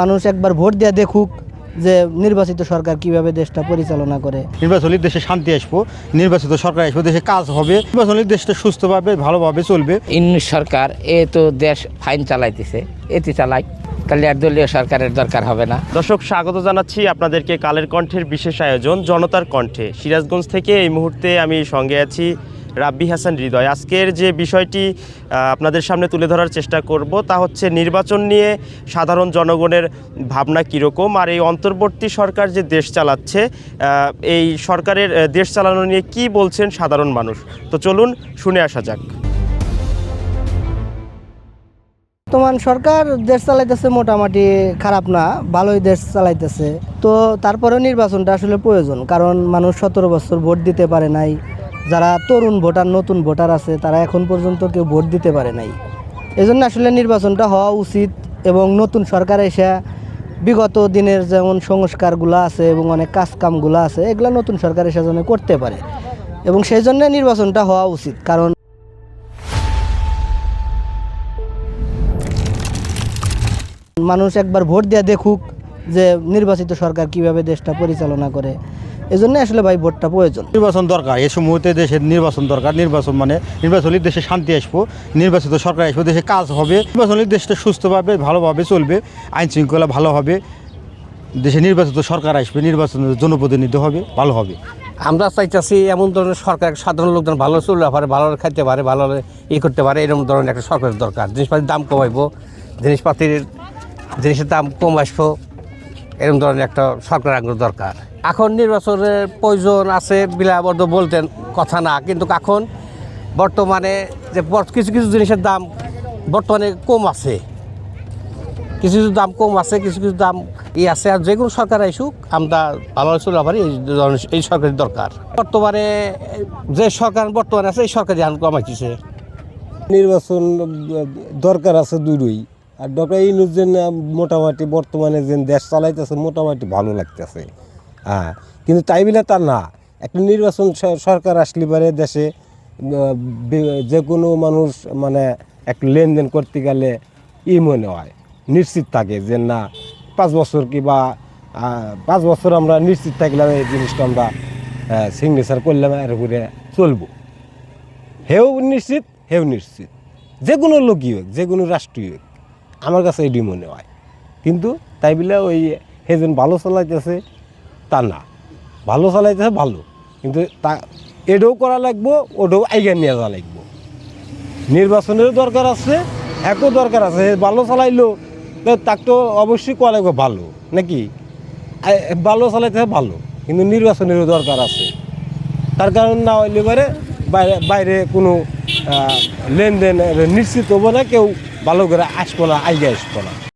মানুষ একবার ভোট দিয়ে দেখুক যে নির্বাচিত সরকার কীভাবে দেশটা পরিচালনা করে। নির্বাচন হলে দেশে শান্তি আসব নির্বাচিত সরকার আসব দেশে কাজ হবে নির্বাচন হলে দেশটা সুস্থভাবে ভালোভাবে চলবে। ইউনিট সরকার এ তো দেশ ফাইন চালাইতেছে এতে চালাই তাহলে আর দলীয় সরকারের দরকার হবে না। দর্শক স্বাগত জানাচ্ছি আপনাদেরকে কালের কণ্ঠের বিশেষ আয়োজন জনতার কণ্ঠে। সিরাজগঞ্জ থেকে এই মুহূর্তে আমি সঙ্গে আছি রাব্বি হাসান হৃদয়। আজকের যে বিষয়টি আপনাদের সামনে তুলে ধরার চেষ্টা করব তা হচ্ছে নির্বাচন নিয়ে সাধারণ জনগণের ভাবনা কীরকম আর এই অন্তর্বর্তী সরকার যে দেশ চালাচ্ছে এই সরকারের দেশ চালানো নিয়ে কি বলছেন সাধারণ মানুষ? তো চলুন শুনে আসা যাক। বর্তমান সরকার দেশ চালাইতেছে মোটামুটি খারাপ না, ভালোই দেশ চালাইতেছে। তো তারপরেও নির্বাচনটা আসলে প্রয়োজন, কারণ মানুষ সতেরো বছর ভোট দিতে পারে নাই। যারা তরুণ ভোটার, নতুন ভোটার আছে, তারা এখন পর্যন্ত কেউ ভোট দিতে পারে নাই। এজন্য আসলে নির্বাচনটা হওয়া উচিত এবং নতুন সরকার এসে বিগত দিনের যেমন সংস্কারগুলো আছে এবং অনেক কাজকামগুলো আছে, এগুলো নতুন সরকার এসে যেন করতে পারে। এবং সেই জন্য নির্বাচনটা হওয়া উচিত, কারণ মানুষ একবার ভোট দিয়ে দেখুক যে নির্বাচিত সরকার কীভাবে দেশটা পরিচালনা করে। এজন্য আসলে ভাই ভোটটা প্রয়োজন। নির্বাচন দরকার এই মুহূর্তে দেশের নির্বাচন দরকার নির্বাচন মানে নির্বাচন হলে দেশে শান্তি আসব নির্বাচিত সরকার আসব দেশে কাজ হবে নির্বাচন হলে দেশটা সুস্থভাবে ভালোভাবে চলবে আইন শৃঙ্খলা ভালো হবে দেশে নির্বাচিত সরকার আসবে নির্বাচনের জনপ্রতিনিধি হবে ভালো হবে। আমরা চাইতেছি এমন ধরনের সরকার সাধারণ লোকজন ভালো চলতে পারে ভালো খাইতে পারে ভালো ই করতে পারে এরকম ধরনের একটা সরকারের দরকার। জিনিসপাতির দাম কমাইবো জিনিসপাতির জিনিসের দাম কম আসব। এরকম ধরনের একটা সরকার আগ্রহ দরকার। এখন নির্বাচনের প্রয়োজন আছে বিলাবদ্ধ বলতেন কথা না, কিন্তু এখন বর্তমানে যে কিছু কিছু জিনিসের দাম বর্তমানে কম আছে। কিছু কিছু দাম কম আছে, কিছু কিছু দাম ই আছে, আর যে কোনো সরকার আসুক, আমরা ভালো চলে পারি এই সরকারের দরকার। বর্তমানে যে সরকার বর্তমানে আছে, এই সরকারি আন কমাইছে নির্বাচন দরকার আছে দুটোই আর ডক্টর ইনুজ যে মোটামুটি বর্তমানে যে দেশ চালাইতেছে, মোটামুটি ভালো লাগতেছে। হ্যাঁ কিন্তু তাই বলে তা না। একটা নির্বাচন সরকার আসলে পারে দেশে যে কোনো মানুষ মানে একটু লেনদেন করতে গেলে ই মনে হয়, নিশ্চিত থাকে যে না, পাঁচ বছর কি বা পাঁচ বছর আমরা নিশ্চিত থাকলাম এই জিনিসটা আমরা সিগনেচার করলাম এর উপরে চলবো। হেও নিশ্চিত হেও নিশ্চিত। যে কোনো লোকই হোক, যে কোনো রাষ্ট্রই হোক। আমার কাছে এটি মনে হয় কিন্তু তাই বলে ওই হেজন ভালো চালাইতেছে, তা না। ভালো চালাইতেছে, ভালো। কিন্তু তা এটাও করা লাগবো ওটাও আইগা নিয়ে যাওয়া লাগবো। নির্বাচনেরও দরকার আছে, একও দরকার আছে। ভালো চালাইলো তাকে তো অবশ্যই করা লাগবে, ভালো। নাকি? ভালো চালাইতেছে, ভালো। কিন্তু নির্বাচনেরও দরকার আছে। তার কারণ না হইলে পারে বাইরে বাইরে কোনো লেনদেন নিশ্চিত হব না, কেউ ভালো করে আসব না আইগে আসব না।